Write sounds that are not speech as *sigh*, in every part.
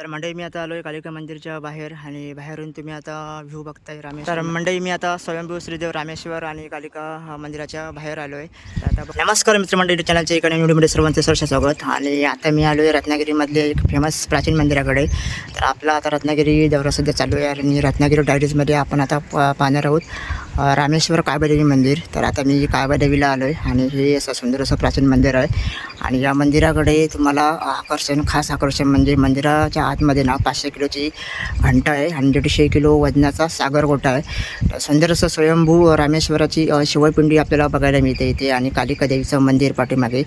तर मंडळी मी आता आलो आहे कालिका मंदिरच्या बाहेर आणि बाहेरून तुम्ही आता व्ह्यू बघताय रामेश्वर. तर मंडळी मी आता स्वयंभू श्रीदेव रामेश्वर आणि कालिका मंदिराच्या बाहेर आलो आहे तर आता नमस्कार मित्रमंडळी चॅनलच्या इकडे व्हिडिओमध्ये सर्वांचं सरसे स्वागत. आणि आता मी आलो आहे रत्नागिरीमधले एक फेमस प्राचीन मंदिराकडे. तर आपला आता रत्नागिरी दौरा सध्या चालू आहे आणि रत्नागिरी डायरीजमध्ये आपण आता प- पाहणार आहोत. रामेश्वर काळबादेवी मंदिर. तर आता मी काळबादेवीला आलो आहे आणि हे असं सुंदर असं प्राचीन मंदिर आहे. आणि या मंदिराकडे तुम्हाला आकर्षण खास आकर्षण म्हणजे मंदिराच्या आतमध्ये ना पाचशे किलोची घंटा आहे आणि दीडशे किलो वजनाचा सागर गोटा आहे. सुंदर असं स्वयंभू रामेश्वराची शिवपिंडी आपल्याला बघायला मिळते इथे आणि कालिका देवीचं मंदिर पाठीमागे.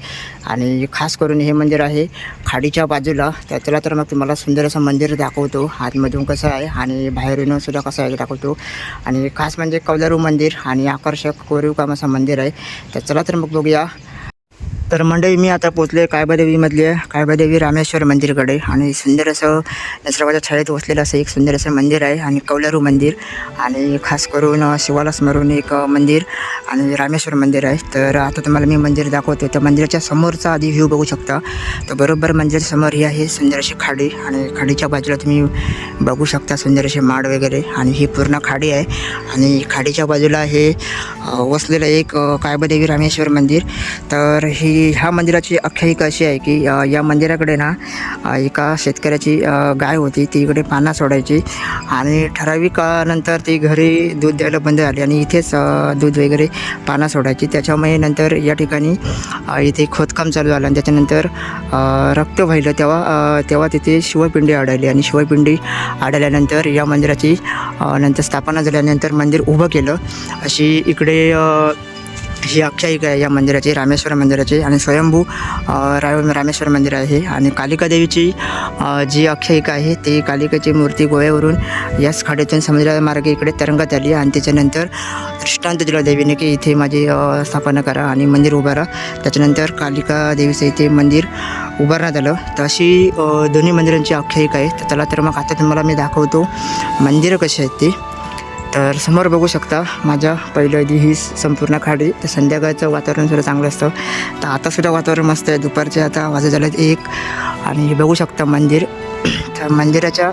आणि खास करून हे मंदिर आहे खाडीच्या बाजूला. तर त्याला तर मग तुम्हाला सुंदर असं मंदिर दाखवतो. आतमधून कसं आहे आणि बाहेरून सुद्धा कसं आहे ते दाखवतो. आणि खास म्हणजे कौलारू मंदिर आणि आकर्षक कोरीव कामाचं मंदिर आहे. तर चला तर मग बघूया. तर मंडळी मी आता पोचले कायबादेवीमधले कायबादेवी रामेश्वर मंदिरकडे. आणि सुंदर असं निसर्गाच्या छायेत वसलेलं असं एक सुंदर असं मंदिर आहे आणि कौलारू मंदिर. आणि खास करून शिवाला स्मरून एक मंदिर आणि रामेश्वर मंदिर आहे. तर आता तुम्हाला मी मंदिर दाखवतो तर मंदिराच्या समोरचा आधी व्ह्यू बघू शकता. तर बरोबर मंदिराच्या समोर ही आहे सुंदर अशी खाडी. आणि खाडीच्या बाजूला तुम्ही बघू शकता सुंदर असे माड वगैरे. आणि ही पूर्ण खाडी आहे. आणि खाडीच्या बाजूला हे वसलेलं एक अ, कायबादेवी रामेश्वर मंदिर. तर ही ह्या मंदिराची आख्यायिका अशी आहे की या मंदिराकडे ना एका शेतकऱ्याची गाय होती. ती इकडे पाना सोडायची आणि ठराविक नंतर ती घरी दूध द्यायला बंद झाली आणि इथेच दूध वगैरे पाना सोडायची. त्याच्यामुळे नंतर या ठिकाणी इथे खोदकाम चालू झालं आणि त्याच्यानंतर रक्त व्हायलं तेव्हा तेव्हा तिथे शिवपिंडी आढळली आणि शिवपिंडी आढळल्यानंतर या मंदिराची नंतर स्थापना झाल्यानंतर मंदिर उभं केलं. अशी इकडे ही आख्यायिका आहे या मंदिराची रामेश्वर मंदिराची आणि स्वयंभू राय रा रामेश्वर मंदिर आहे. आणि कालिका देवीची जी आख्यायिका आहे ती कालिकाची मूर्ती गोव्यावरून याच खाडीतून समुद्रामार्गे इकडे तरंगत आली आणि त्याच्यानंतर दृष्टांत दिला देवीने की इथे माझी स्थापना करा आणि मंदिर उभारा. त्याच्यानंतर कालिका देवीचं इथे मंदिर उभारण्यात आलं. तर अशी दोन्ही मंदिरांची आख्यायिका आहे तर त्याला तर मग आता तुम्हाला मी दाखवतो मंदिरं कशी आहेत ती. तर समोर बघू शकता माझ्या पहिल्या आधी ही संपूर्ण खाडी. तर संध्याकाळचं वातावरण सुद्धा चांगलं असतं. तर आतासुद्धा वातावरण मस्त आहे. दुपारचे आता वाजत झालेत एक. आणि हे बघू शकता मंदिर. *clears throat* तर मंदिराच्या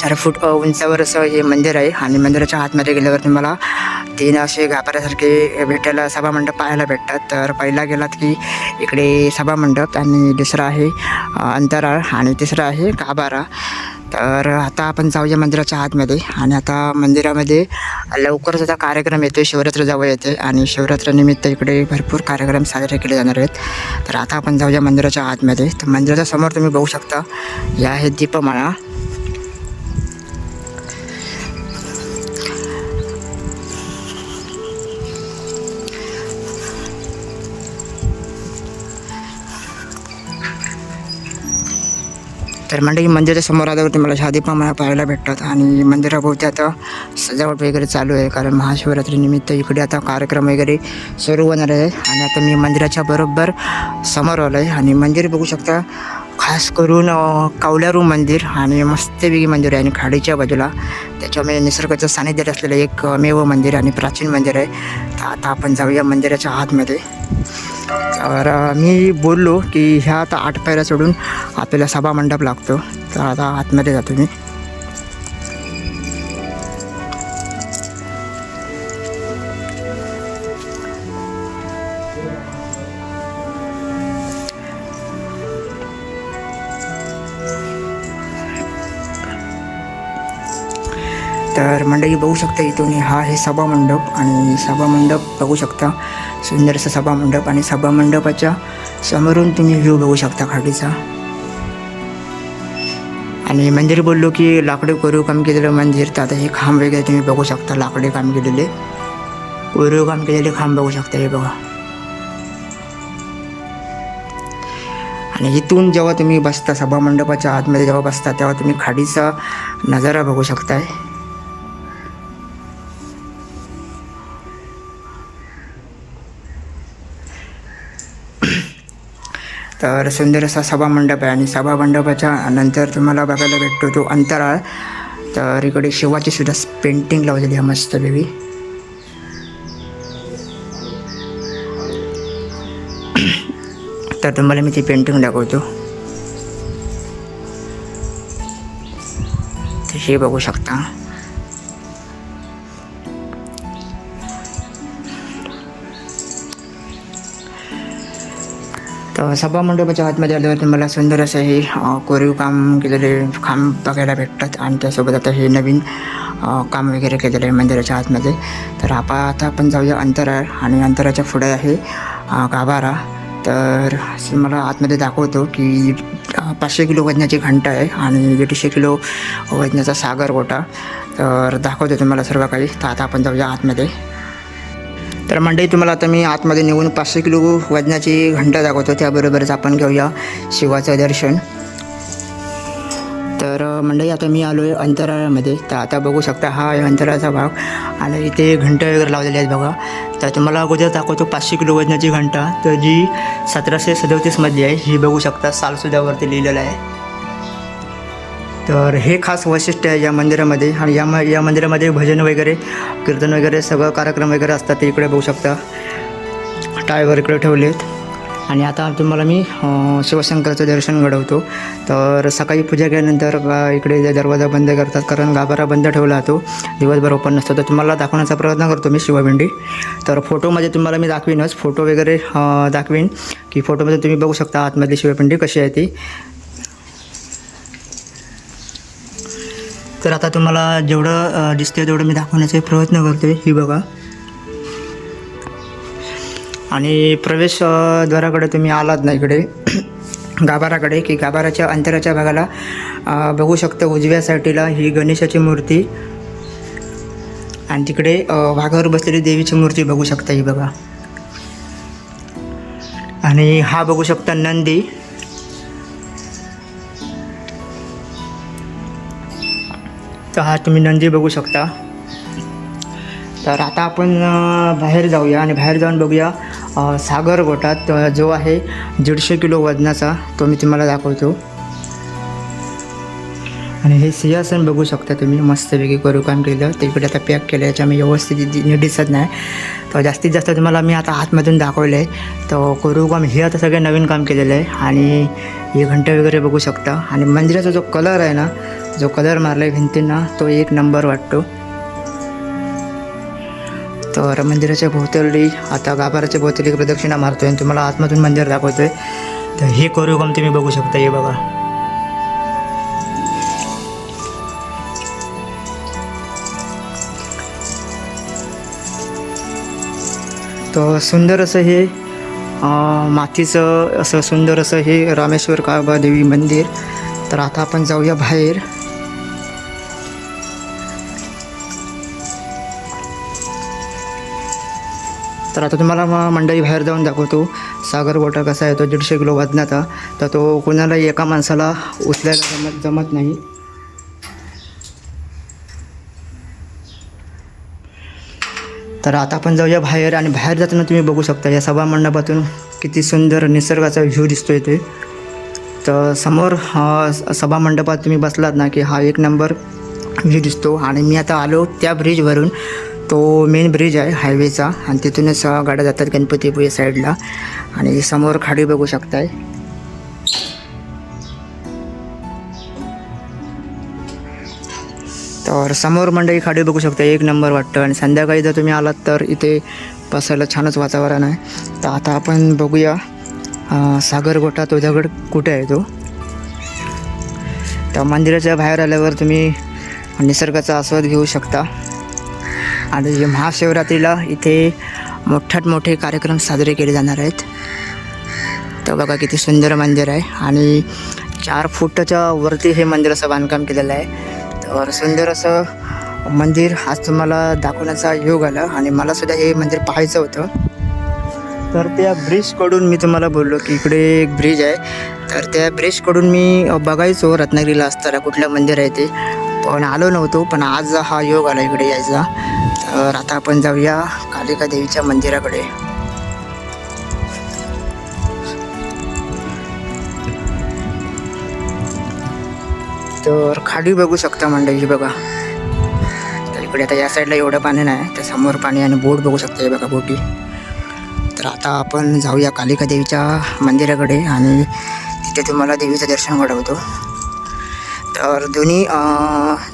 चार फूट उंचावर असं हे मंदिर आहे. आणि मंदिराच्या आतमध्ये गेल्यावर तुम्हाला तीन असे गाभाऱ्यासारखे भेटायला सभामंडप पाहायला भेटतात. तर पहिला गेलात की इकडे सभामंडप आणि दुसरा आहे अंतराळ. आणि तिसरा आहे गाभारा. तर आता आपण जाऊया मंदिराच्या आतमध्ये. आणि आता मंदिरामध्ये लवकरच आता कार्यक्रम येतो शिवरात्र जवळ येते आणि शिवरात्रीनिमित्त इकडे भरपूर कार्यक्रम साजरे केले जाणार आहेत. तर आता आपण जाऊया मंदिराच्या आतमध्ये. तर मंदिराच्या समोर तुम्ही बघू शकता या आहेत दीपमाळा. तर मंडळी मंदिराच्या समोर आल्यावर मला ह्या मला पाहायला भेटतात आणि मंदिराभोवती आता सजावट वगैरे चालू आहे कारण महाशिवरात्रीनिमित्त इकडे आता कार्यक्रम वगैरे सुरू होणार आहे. आणि आता मी मंदिराच्या बरोबर समोर आलो आहे आणि मंदिर बघू शकता खास करून कावल्यारू कौलारू मंदिर आणि मस्तपैकी मंदिर आहे आणि खाडीच्या बाजूला. त्याच्यामुळे निसर्गाचं सानिध्यात असलेलं एक मेव मंदिर आणि प्राचीन मंदिर आहे. तर आता आपण जाऊया मंदिराच्या आतमध्ये. तर मी बोललो की ह्या आता आठ पायऱ्या सोडून आपल्याला सभा मंडप लागतो. तर आता आतमध्ये जातो मी. तर मंडळी बघू शकता इथून हा आहे सभामंडप आणि सभामंडप बघू शकता. सुंदरसा सभा सभामंडप आणि सभामंडपाच्या समोरून तुम्ही व्ह्यू बघू शकता खाडीचा. आणि मंदिर बोललो की लाकडे कोरीव काम केलेलं मंदिर. तर आता हे खांब वगैरे तुम्ही बघू शकता लाकडे काम केलेले. कोरीव काम केलेले खांब बघू शकता हे बघा. आणि इथून जेव्हा तुम्ही बसता सभामंडपाच्या आतमध्ये जेव्हा बसता तेव्हा तुम्ही खाडीचा नजारा बघू शकताय. तर सुंदर असा सभामंडप आहे आणि सभामंडपाच्या नंतर तुम्हाला बघायला भेटतो तो अंतराळ. तर इकडे शिवाची सुद्धा पेंटिंग लावलेली आहे मस्त बेबी तर तुम्हाला मी ती पेंटिंग दाखवतो. हे बघू शकता. तर सभा मंडपाच्या आतमध्ये आल्यावर तुम्हाला सुंदर असं हे कोरीव काम केलेले खांब बघायला भेटतात आणि त्यासोबत आता हे नवीन काम वगैरे केलेलं आहे मंदिराच्या आतमध्ये. तर आपण आता आपण जाऊया अंतराळ आणि अंतराच्या पुढे आहे गाभारा. तर मला आतमध्ये दाखवतो की पाचशे किलो वजनाची घंटा आहे आणि दीडशे किलो वजनाचा सागर गोटा तर दाखवतो तुम्हाला सर्व काही. तर आता आपण जाऊया आतमध्ये. तर मंडळी तुम्हाला आता मी आतमध्ये निघून पाचशे किलो वजनाची घंटा दाखवतो. त्याबरोबरच आपण घेऊया शिवाचं दर्शन. तर मंडळी आता मी आलो आहे अंतराळामध्ये. तर आता बघू शकता हा आहे अंतराळाचा भाग. आणि इथे घंटा वगैरे लावलेले आहेत बघा. तर तुम्हाला अगोदर दाखवतो पाचशे किलो वजनाची घंटा. तर जी सतराशे सदोतीसमध्ये आहे ही बघू शकता. सालसुद्धावरती लिहिलेलं आहे. तर हे खास वैशिष्ट्य आहे या मंदिरामध्ये. आणि या म या मंदिरामध्ये भजन वगैरे कीर्तन वगैरे सगळं कार्यक्रम वगैरे असतात ते इकडे बघू शकता. टायवर इकडे ठेवलेत. आणि आता तुम्हाला मी शिवशंकराचं दर्शन घडवतो. तर सकाळी पूजा केल्यानंतर इकडे दरवाजा बंद करतात कारण गाभारा बंद ठेवला जातो. दिवसभर ओपन नसतो. तर तुम्हाला दाखवण्याचा प्रयत्न करतो मी शिवभिंडी. तर फोटोमध्ये तुम्हाला मी दाखवीनच. फोटो वगैरे दाखवीन. की फोटोमध्ये तुम्ही बघू शकता आतमधली शिवपिंडी कशी आहे ती. तर आता तुम्हाला जेवढं दिसतंय तेवढं मी दाखवण्याचा प्रयत्न करतोय. ही बघा. आणि प्रवेशद्वाराकडे तुम्ही आलात ना इकडे *clears throat* गाभाराकडे की गाभाराच्या अंतराच्या भागाला बघू शकता उजव्या साईडला ही गणेशाची मूर्ती आणि तिकडे वाघावर बसलेली देवीची मूर्ती बघू शकता ही बघा. आणि हा बघू शकता नंदी. तर हा तुम्ही नंदी बघू शकता. तर आता आपण बाहेर जाऊया आणि बाहेर जाऊन बघूया सागर गोटात जो आहे दीडशे किलो वजनाचा तो मी तुम्हाला दाखवतो. आणि हे सिंहासन बघू शकता तुम्ही मस्तपैकी करू काम केलं तिकडे आता पॅक केलं याच्या मी व्यवस्थित नीट दिसत नाही. तर जास्तीत जास्त तुम्हाला मी आता आतमधून दाखवलं आहे तर करू काम हे आता सगळं नवीन काम केलेलं आहे. आणि हे घंटे वगैरे बघू शकता. आणि मंदिराचा जो कलर आहे ना जो कलर मारला आहे भिंतींना तो एक नंबर वाटतो. तर मंदिराच्या भोवताली आता गाभाराच्या भोवताली प्रदक्षिणा मारतोय आणि तुम्हाला आतमधून मंदिर दाखवतोय. तर हे कोरिओग्राम तुम्ही बघू शकता हे बघा. तर सुंदर असं हे मातीचं असं सुंदर असं हे रामेश्वर काबा देवी मंदिर. तर आता आपण जाऊया बाहेर. तर आता तुम्हाला मग मंडळी बाहेर जाऊन दाखवतो. सागर वॉटर कसा आहे तो दीडशे किलो वजनाचा. तर तो कोणाला एका माणसाला उचलायला जमत जमत नाही. तर आता आपण जाऊया बाहेर आणि बाहेर जाताना तुम्ही बघू शकता या सभा मंडपातून किती सुंदर निसर्गाचा व्ह्यू दिसतो इथे. तर समोर हा सभा मंडपात तुम्ही बसलात ना की हा एक नंबर व्ह्यू दिसतो. आणि मी आता आलो त्या ब्रिजवरून तो मेन ब्रिज आहे हायवेचा आणि तिथूनच गाड्या जातात गणपतीपुळे साईडला आणि समोर खाडी बघू शकताय. तर समोर मंडळी खाडी बघू शकता एक नंबर वाटतं. आणि संध्याकाळी जर तुम्ही आलात तर इथे बसायला छानच वातावरण आहे. तर आता आपण बघूया सागरगोटा तो दगड कुठे आहे तो? तर मंदिराच्या बाहेर आल्यावर तुम्ही निसर्गाचा आस्वाद घेऊ शकता. आणि महाशिवरात्रीला इथे मोठ्यात मोठे कार्यक्रम साजरे केले जाणार आहेत. तर बघा किती सुंदर मंदिर आहे आणि चार फुटच्या वरती हे मंदिराचं बांधकाम केलेलं आहे. तर सुंदर असं मंदिर आज तुम्हाला दाखवण्याचा योग आला आणि मला सुद्धा हे मंदिर पाहायचं होतं. तर त्या ब्रिजकडून मी तुम्हाला बोललो की इकडे एक ब्रिज आहे. तर त्या ब्रिजकडून मी बघायचो रत्नागिरीला असताना कुठलं मंदिर आहे ते. पण आलो नव्हतो पण आज हा योग आला इकडे यायचा. तर आता आपण जाऊया कालिका देवीच्या मंदिराकडे. तर खाली बघू शकता मंडळी बघा. तर इकडे आता या साईडला एवढं पाणी नाही तर समोर पाणी आणि बोट बघू शकता हे बघा बोटी. तर आता आपण जाऊया कालिका देवीच्या मंदिराकडे आणि तिथे तुम्हाला देवीचं दर्शन घडवतो. तर दोन्ही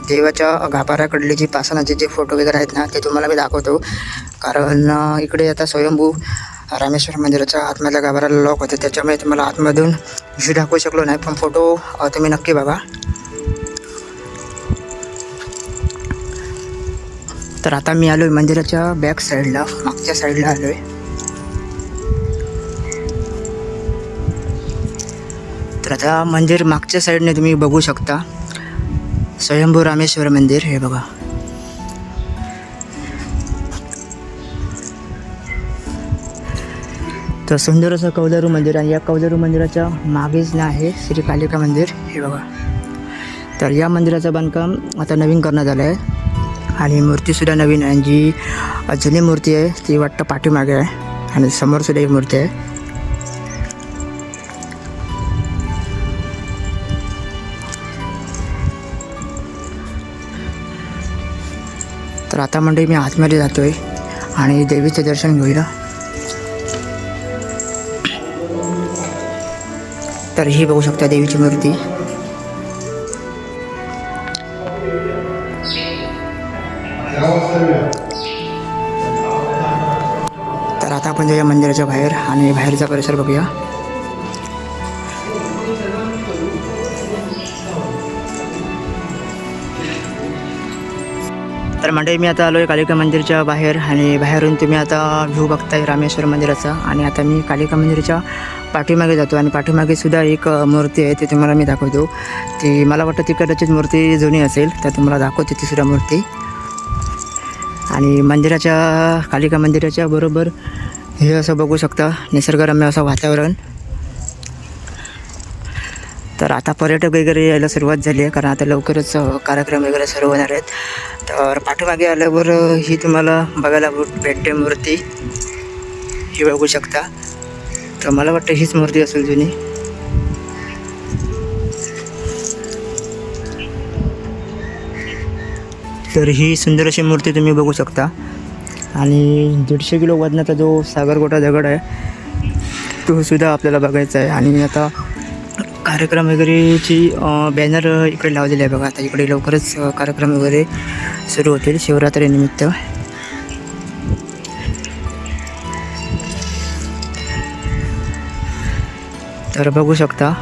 देवाच्या गाभाऱ्याकडले जी पासनाचे जे फोटो वगैरे आहेत ना ते तुम्हाला मी दाखवतो. कारण इकडे आता स्वयंभू रामेश्वर मंदिराच्या आतमधल्या गाभाऱ्याला लॉक होते. त्याच्यामुळे तुम्हाला आतमधून व्ह्यू दाखवू शकलो नाही पण फोटो तुम्ही नक्की बघा. तर आता मी आलो आहे मंदिराच्या बॅक साईडला मागच्या साईडला आलो आहे तर आता मंदिर मागच्या साईडने तुम्ही बघू शकता. स्वयंभू रामेश्वर मंदिर हे बघा. तर सुंदर असं कौलारू मंदिर आणि या कौलारू मंदिराच्या मागेच ना आहे श्री कालिका मंदिर हे बघा. तर या मंदिराचं बांधकाम आता नवीन करण्यात आलं आहे आणि मूर्तीसुद्धा नवीन आहे. आणि जी जुनी मूर्ती आहे ती वाटतं पाठीमागे आहे. आणि समोरसुद्धा एक मूर्ती आहे. तर आता म्हणजे मी आतमध्ये जातो आहे आणि देवीचं दर्शन घेऊया. तर ही बघू शकता देवीची मूर्ती. तर आता आपण जाऊया मंदिराच्या बाहेर आणि बाहेरचा परिसर बघूया. तर मंडळी मी आता आलो आहे कालिका मंदिरच्या बाहेर आणि बाहेरून तुम्ही आता व्ह्यू बघताय रामेश्वर मंदिराचा. आणि आता मी कालिका मंदिराच्या पाठीमागे जातो आणि पाठीमागे सुद्धा एक मूर्ती आहे ती तुम्हाला मी दाखवतो. ती मला वाटतं ती कदाचित मूर्ती जुनी असेल तर तुम्हाला दाखवते ती सुद्धा मूर्ती. आणि मंदिराच्या कालिका मंदिराच्या बरोबर हे असं बघू शकता निसर्गरम्य असं वातावरण. तर आता पर्यटक वगैरे यायला सुरुवात झाली आहे कारण आता लवकरच कार्यक्रम वगैरे सुरू होणार आहेत. तर पाठीमागे आल्यावर ही तुम्हाला बघायला भेटते मूर्ती. ही बघू शकता. तर मला वाटतं हीच मूर्ती असेल जुनी. तर ही सुंदर अशी मूर्ती तुम्ही बघू शकता. आणि दीडशे किलो वजनाचा जो सागरगोटा दगड आहे तो सुद्धा आपल्याला बघायचा आहे. आणि आता कार्यक्रम वगैरेची बॅनर इकडे लावलेली आहे बघा. आता इकडे लवकरच कार्यक्रम वगैरे सुरू होतील. शिवरात्रीनिमित्त तर बघू शकता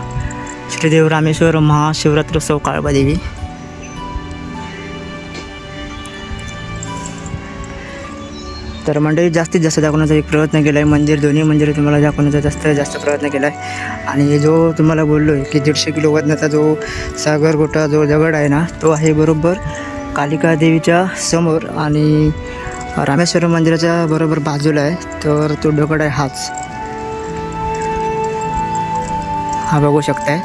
श्रीदेव रामेश्वर महाशिवरात्रोत्सव काळबादेवी. तर मंडळी जास्तीत जास्त दाखवण्याचा एक प्रयत्न केला आहे मंदिर दोन्ही मंदिरं तुम्हाला दाखवण्याचा जास्त जास्त प्रयत्न केला आहे आणि जो तुम्हाला बोललो आहे की दीडशे किलो वजनाचा जो सागर गोटा जो दगड आहे ना तो आहे बरोबर कालिका देवीच्या समोर आणि रामेश्वर मंदिराच्या बरोबर बाजूला आहे. तर तो दगड आहे हाच. हा बघू शकताय.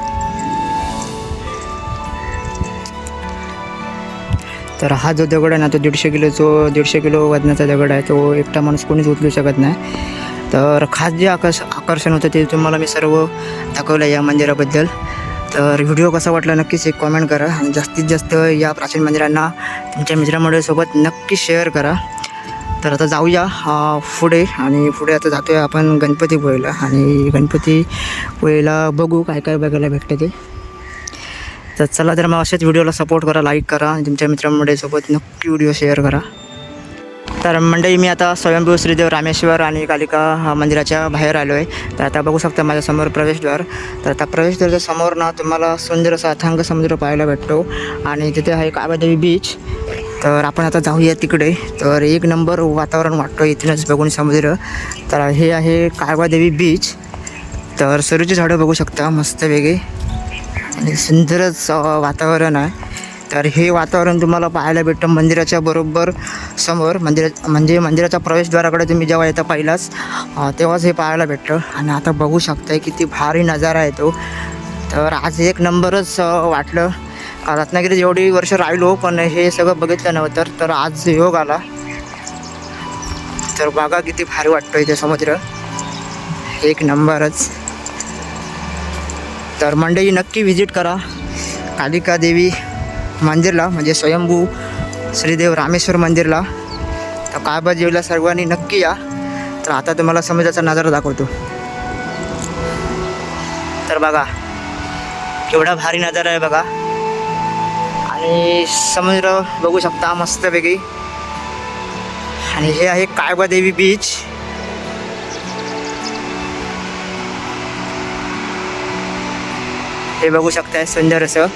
तर हा जो दगड आहे ना तो दीडशे किलो जो दीडशे किलो वजनाचा दगड आहे तो एकटा माणूस कोणीच उचलू शकत नाही. तर खास जे आकर्ष आकर्षण होतं ते तुम्हाला मी सर्व दाखवलं या मंदिराबद्दल. तर व्हिडिओ कसा वाटला नक्कीच एक कॉमेंट करा आणि जास्तीत जास्त या प्राचीन मंदिरांना तुमच्या मित्रमंडळीसोबत नक्की शेअर करा. तर आता जाऊया पुढे आणि पुढे आता जातो आहे आपण गणपतीपुळेला. आणि गणपतीपुळेला बघू काय काय बघायला भेटतं ते. तर चला तर मग असेच व्हिडिओला सपोर्ट करा लाईक करा आणि तुमच्या मित्रांमध्ये नक्की व्हिडिओ शेअर करा. तर मंडळी मी आता स्वयंभू श्रीदेव रामेश्वर आणि कालिका मंदिराच्या बाहेर आलो आहे तर आता बघू शकता माझ्यासमोर प्रवेशद्वार. तर आता प्रवेशद्वारच्या समोर ना तुम्हाला सुंदर असा अथांग समुद्र पाहायला भेटतो. आणि तिथे आहे काबादेवी बीच तर आपण आता जाऊया तिकडे. तर एक नंबर वातावरण वाटतो इथूनच बघून समुद्र. तर हे आहे काळबादेवी बीच तर सरूची झाडं बघू शकता मस्त वेगळे. आणि सुंदरच वातावरण आहे. तर हे वातावरण तुम्हाला पाहायला भेटतं मंदिराच्या बरोबर समोर. मंदिरा म्हणजे मंदिराच्या प्रवेशद्वाराकडे तुम्ही जेव्हा येता पहिलाच तेव्हाच हे पाहायला भेटतं. आणि आता बघू शकताय किती भारी नजारा आहे तो. तर आज एक नंबरच वाटलं. रत्नागिरीत एवढी वर्ष राहिलो पण हे सगळं बघितलं नव्हतं तर आज योग आला. तर बघा किती भारी वाटतं इथे समुद्र. एक नंबरच. तर मंडळी नक्की व्हिजिट करा. कालिका देवी मंदिरला म्हणजे स्वयंभू श्रीदेव रामेश्वर मंदिरला. तर काळबा देवीला सर्वांनी नक्की या. तर आता तुम्हाला समुद्राचा नजारा दाखवतो. तर बघा केवढा भारी नजारा आहे बघा. आणि समुद्र बघू शकता मस्तपैकी. आणि हे आहे काळबादेवी बीच हे बघू शकताय सुंदर असं.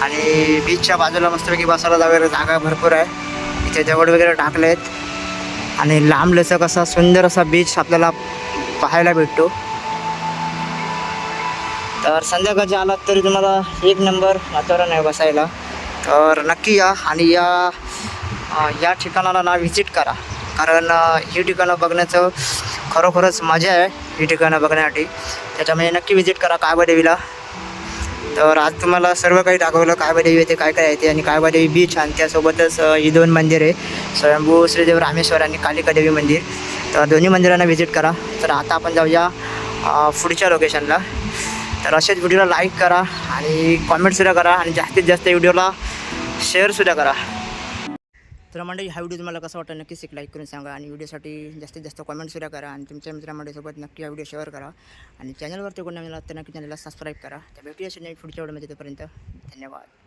आणि बीचच्या बाजूला मस्तपैकी बसायला वगैरे जागा भरपूर आहे. इथे दगड वगैरे टाकले आहेत आणि लांब लचक असा सुंदर असा बीच आपल्याला पाहायला भेटतो. तर संध्याकाळची आलात तरी तुम्हाला एक नंबर वातावरण आहे बसायला. तर नक्की या आणि या या ठिकाणाला ना व्हिजिट करा. कारण ही ठिकाणं बघण्याचं खरोखरच मजा आहे ही ठिकाणं बघण्यासाठी. त्याच्यामुळे नक्की व्हिजिट करा कायबादेवीला तर आज तुम्हाला सर्व काही दाखवलं कायबादेवी येते काय काय येते आणि कायबादेवी बीच आणि त्यासोबतच ही दोन मंदिर आहे. स्वयंभू श्रीदेव रामेश्वर आणि कालिकादेवी मंदिर. तर दोन्ही मंदिरांना व्हिजिट करा. तर आता आपण जाऊया पुढच्या लोकेशनला तर असेच व्हिडिओला लाईक करा आणि कॉमेंटसुद्धा करा आणि जास्तीत जास्त व्हिडिओला शेअरसुद्धा करा. तर मंडळी हा व्हिडिओ तुम्हाला कसा वाटला नक्कीच एक लाईक करून सांगा आणि व्हिडिओसाठी जास्तीत जास्त कॉमेंटसुद्धा करा आणि तुमच्या मित्रांमध्ये नक्की हा व्हिडिओ शेअर करा आणि चॅनलवरती कोण मिळाला तर नक्की चॅनलला सबस्क्राईब करा. तर भेटूया अशी पुढच्या व्हिडिओमध्ये तोपर्यंत धन्यवाद.